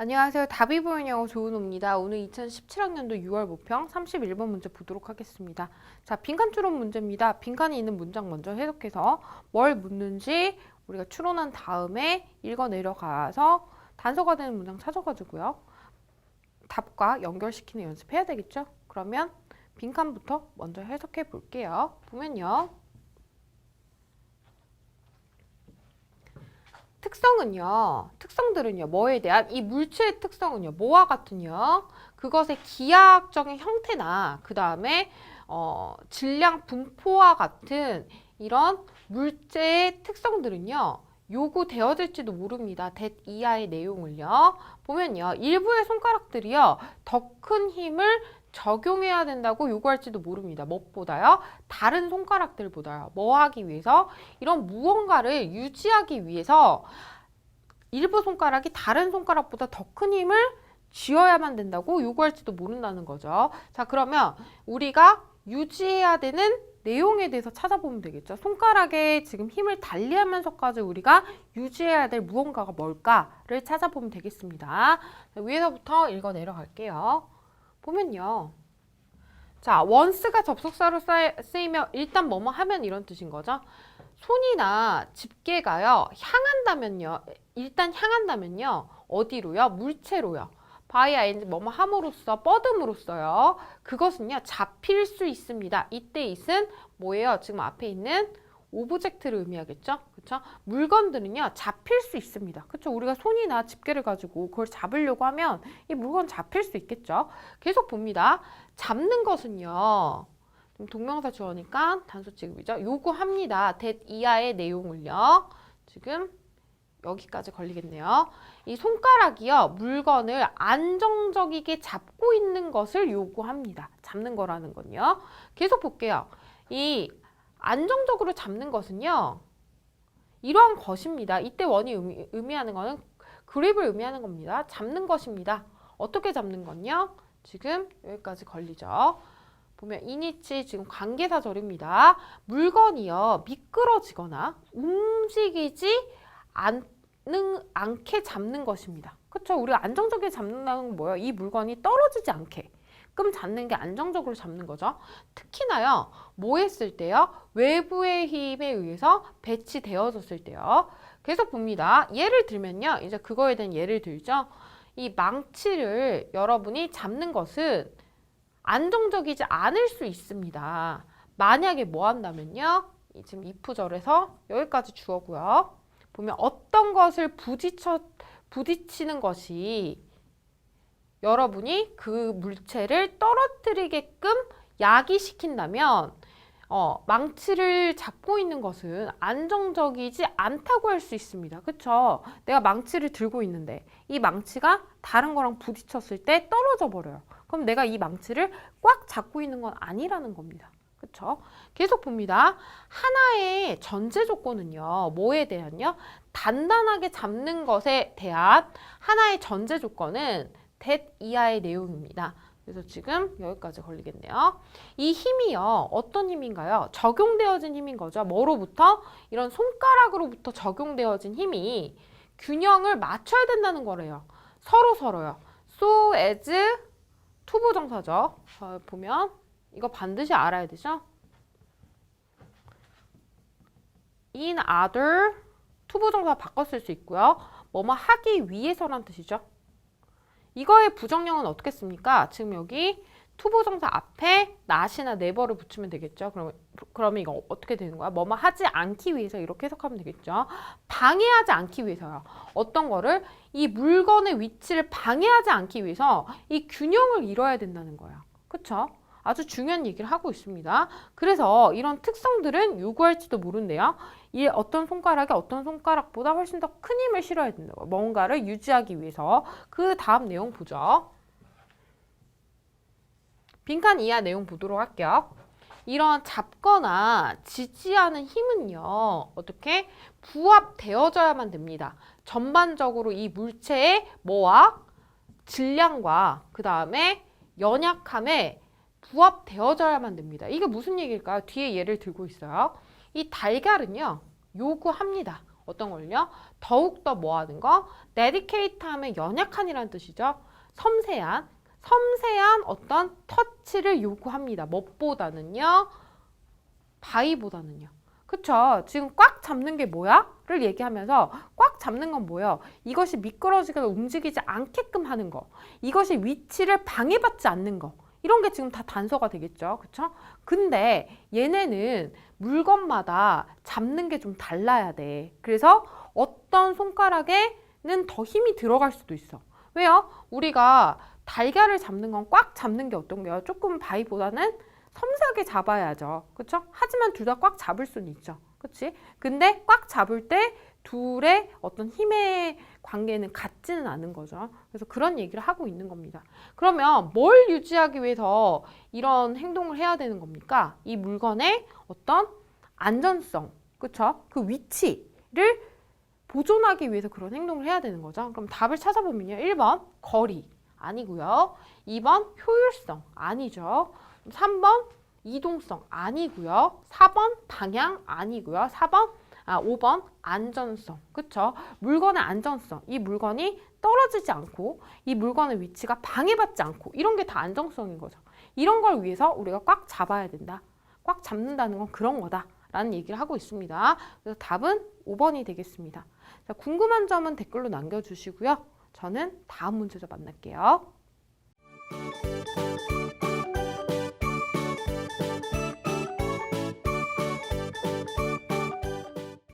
안녕하세요. 답이 보이는 영어 조은호입니다. 오늘 2017학년도 6월 모평 31번 문제 보도록 하겠습니다. 자, 빈칸 추론 문제입니다. 빈칸이 있는 문장 먼저 해석해서 뭘 묻는지 우리가 추론한 다음에 읽어 내려가서 단서가 되는 문장 찾아가지고요. 답과 연결시키는 연습해야 되겠죠? 그러면 빈칸부터 먼저 해석해 볼게요. 보면요. 특성은요, 특성들은요, 뭐에 대한 이 물체의 특성은요, 뭐와 같은요, 그것의 기하학적인 형태나 그 다음에 어, 질량 분포와 같은 이런 물체의 특성들은요, 요구되어질지도 모릅니다. 대 이하의 내용을요. 보면요, 일부의 손가락들이요, 더 큰 힘을 적용해야 된다고 요구할지도 모릅니다. 무엇보다요? 다른 손가락들보다요. 뭐 하기 위해서? 이런 무언가를 유지하기 위해서 일부 손가락이 다른 손가락보다 더 큰 힘을 쥐어야만 된다고 요구할지도 모른다는 거죠. 자, 그러면 우리가 유지해야 되는 내용에 대해서 찾아보면 되겠죠. 손가락에 지금 힘을 달리하면서까지 우리가 유지해야 될 무언가가 뭘까를 찾아보면 되겠습니다. 자, 위에서부터 읽어 내려갈게요. 보면요. 자, once가 접속사로 쓰- 쓰이면 일단 뭐뭐 하면 이런 뜻인 거죠. 손이나 집게가요, 향한다면요. 일단 향한다면요. 어디로요? 물체로요. by ing 뭐뭐 함으로써 뻗음으로써요. 그것은요. 잡힐 수 있습니다. 이때 it은 뭐예요? 지금 앞에 있는 오브젝트를 의미하겠죠? 그렇죠? 물건들은요. 잡힐 수 있습니다. 그렇죠? 우리가 손이나 집게를 가지고 그걸 잡으려고 하면 이 물건 잡힐 수 있겠죠? 계속 봅니다. 잡는 것은요. 좀 동명사 주어니까 단수 취급이죠. 요구합니다. that 이하의 내용을요. 지금 여기까지 걸리겠네요. 이 손가락이요. 물건을 안정적이게 잡고 있는 것을 요구합니다. 잡는 거라는 건요. 계속 볼게요. 이 안정적으로 잡는 것은요. 이러한 것입니다. 이때 원이 의미, 의미하는 것은 그립을 의미하는 겁니다. 잡는 것입니다. 어떻게 잡는 건요? 지금 여기까지 걸리죠. 보면 이니치 지금 관계사절입니다. 물건이요 미끄러지거나 움직이지 않는 않게 잡는 것입니다. 그렇죠? 우리가 안정적이게 잡는다는 건 뭐예요? 이 물건이 떨어지지 않게. 끔 잡는 게 안정적으로 잡는 거죠. 특히나요, 뭐 했을 때요? 외부의 힘에 의해서 배치되어졌을 때요. 계속 봅니다. 예를 들면요, 이제 그거에 대한 예를 들죠. 이 망치를 여러분이 잡는 것은 안정적이지 않을 수 있습니다. 만약에 뭐 한다면요. 이 지금 if절에서 여기까지 주어고요. 보면 어떤 것을 부딪혀 부딪히는 것이 여러분이 그 물체를 떨어뜨리게끔 야기시킨다면 어, 망치를 잡고 있는 것은 안정적이지 않다고 할 수 있습니다. 그쵸? 내가 망치를 들고 있는데 이 망치가 다른 거랑 부딪혔을 때 떨어져 버려요. 그럼 내가 이 망치를 꽉 잡고 있는 건 아니라는 겁니다. 그쵸? 계속 봅니다. 하나의 전제 조건은요, 뭐에 대한요? 단단하게 잡는 것에 대한 하나의 전제 조건은 that 이하의 내용입니다. 그래서 지금 여기까지 걸리겠네요. 이 힘이요, 어떤 힘인가요? 적용되어진 힘인 거죠. 뭐로부터? 이런 손가락으로부터 적용되어진 힘이 균형을 맞춰야 된다는 거래요. 서로 서로요. so as 투부 정사죠. 자, 보면 이거 반드시 알아야 되죠. in other 투부 정사 바꿔 쓸수 있고요. 뭐뭐 하기 위해서란 뜻이죠. 이거의 부정형은 어떻게 씁니까? 지금 여기 투부정사 앞에 not이나 never를 붙이면 되겠죠. 그럼, 그러면 이거 어떻게 되는 거야? 뭐뭐 하지 않기 위해서 이렇게 해석하면 되겠죠. 방해하지 않기 위해서요. 어떤 거를 이 물건의 위치를 방해하지 않기 위해서 이 균형을 이뤄야 된다는 거예요. 그쵸? 아주 중요한 얘기를 하고 있습니다. 그래서 이런 특성들은 요구할지도 모른대요. 이 어떤 손가락이 어떤 손가락보다 훨씬 더 큰 힘을 실어야 된다고. 뭔가를 유지하기 위해서. 그 다음 내용 보죠. 빈칸 이하 내용 보도록 할게요. 이런 잡거나 지지하는 힘은요, 어떻게 부합되어져야만 됩니다. 전반적으로 이 물체의 뭐와 질량과 그 다음에 연약함에 부합되어져야만 됩니다. 이게 무슨 얘기일까요? 뒤에 예를 들고 있어요. 이 달걀은요, 요구합니다. 어떤 걸요? 더욱더 뭐 하는 거? dedicate 하면 연약한이라는 뜻이죠. 섬세한, 섬세한 어떤 터치를 요구합니다. 무엇보다는요? 바이보다는요. 그쵸? 지금 꽉 잡는 게 뭐야? 를 얘기하면서 꽉 잡는 건 뭐예요? 이것이 미끄러지거나 움직이지 않게끔 하는 거. 이것이 위치를 방해받지 않는 거. 이런 게 지금 다 단서가 되겠죠. 그쵸? 근데 얘네는 물건마다 잡는 게 좀 달라야 돼. 그래서 어떤 손가락에는 더 힘이 들어갈 수도 있어. 왜요? 우리가 달걀을 잡는 건 꽉 잡는 게 어떤 게요? 조금 바위보다는 섬세하게 잡아야죠. 그쵸? 하지만 둘 다 꽉 잡을 수는 있죠. 그치? 근데 꽉 잡을 때 둘의 어떤 힘의 관계는 같지는 않은 거죠. 그래서 그런 얘기를 하고 있는 겁니다. 그러면 뭘 유지하기 위해서 이런 행동을 해야 되는 겁니까? 이 물건의 어떤 안전성, 그쵸? 그 위치를 보존하기 위해서 그런 행동을 해야 되는 거죠. 그럼 답을 찾아보면요. 1번 거리 아니고요. 2번 효율성 아니죠. 3번 이동성 아니고요. 4번 방향 아니고요. 4번 아 5번 안전성. 그쵸? 물건의 안전성. 이 물건이 떨어지지 않고 이 물건의 위치가 방해받지 않고 이런 게 다 안정성인 거죠. 이런 걸 위해서 우리가 꽉 잡아야 된다. 꽉 잡는다는 건 그런 거다. 라는 얘기를 하고 있습니다. 그래서 답은 5번이 되겠습니다. 자, 궁금한 점은 댓글로 남겨주시고요. 저는 다음 문제로 만날게요.